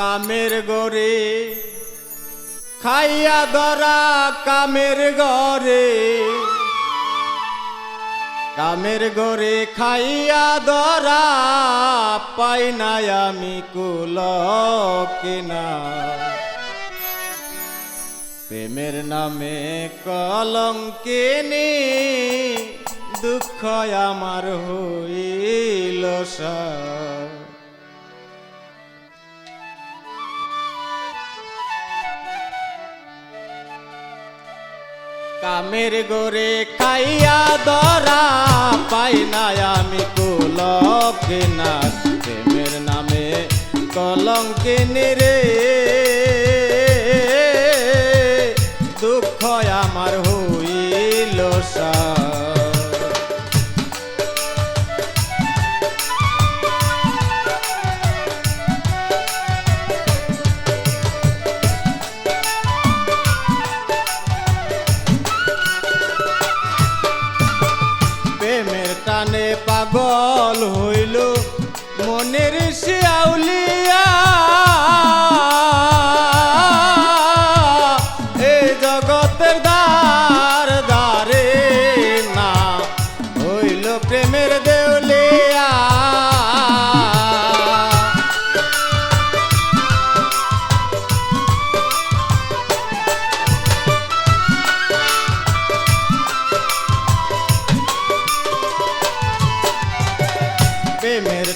কামের গরে খাইয়া ধরা কামের গরে কামের গরে খাইয়া ধরা পাই নাই আমি কুল কিনা প্রেমের নামে কলঙ্কিনী, দুঃখ আমার হইল সব। কামের গোরে খাইয়া দরা পাই না আমি কুলকিনা প্রেমের নামে কলঙ্কিনী রে। পাগল হইল। মনের শিয়াউলিয়া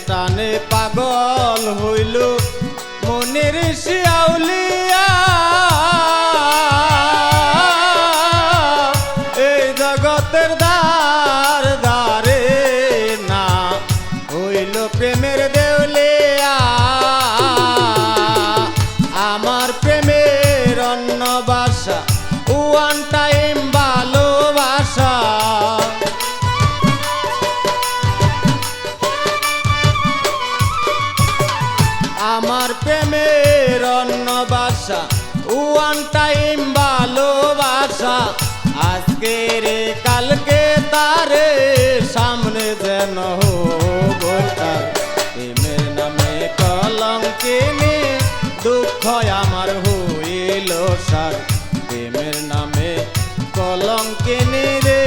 টানে পাগল হইল, মনের শিয়াউলিয়া এই জগতের দ্বার দ্বারে না হইল প্রেমের দেউলিয়া। আমার প্রেমের অন্য বাসা ওয়ান টাইম ওয়ান টাইম ভালোবাসা। আজকে রে কালকে তারে সামনে যেন তার। প্রেমের নামে কলঙ্কিনী দুঃখ আমার হইল সার। প্রেমের নামে কলঙ্কিনী রে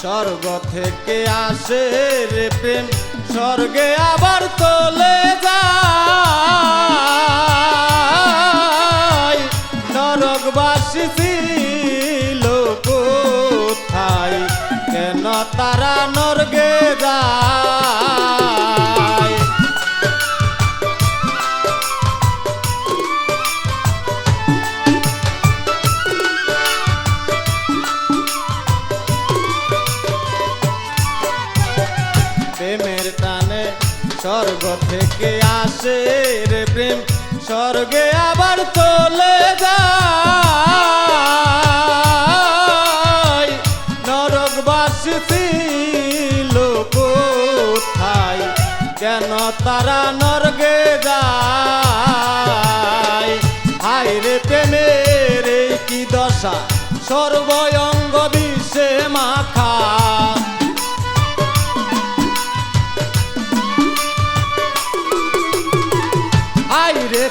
স্বর্গ থেকে আসে রে প্রেম, স্বর্গে আবার তোলে যায়। নরকবাসী ছিল কোথায়? কেন তারা নরগে যায়? স্বর্গ থেকে আসে রে প্রেম স্বর্গে আবার চলে যায়। নরকবাসী ছিল কোথায়? কেন তারা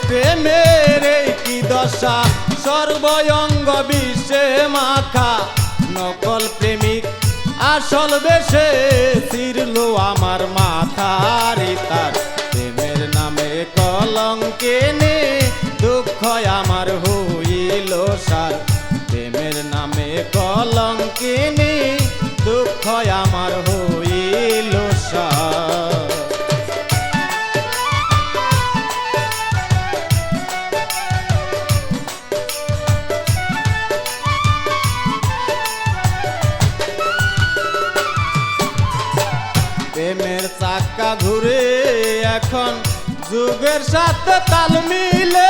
প্রেমের এই কি দশা? সর্বঙ্গ বিশ্বে মাখা নকল প্রেমিক, আসল বেশে ছিড়লো আমার মাথারি তার প্রেমের নামে কলঙ্কিনী দুঃখ আমার হইল সার। প্রেমের নামে কলঙ্কিনী যুগের সাথে তাল মিলে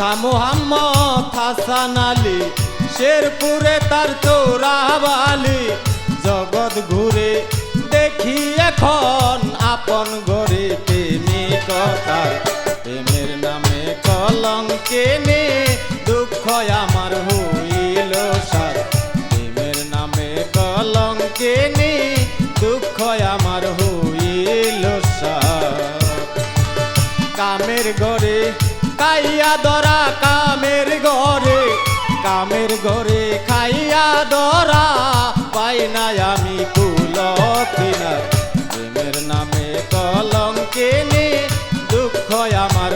শাহ মোহাম্মদ হাসান আলী, শেরপুরে তার চৌরাবালি জগৎ ঘুরে দেখি এখন আপন গরে প্রেমিকতার প্রেমের নামে কলঙ্কে নে দুঃখ আমার হইল সার। প্রেমের নামে কলঙ্কে নে দুঃখ আমার হইল সার। কামের ঘরে খাইয়া দরা কামের ঘরে কামের ঘরে খাইয়া দরা। পাই না আমি ফুল প্রেমের নামে কলম কেনে দুঃখ আমার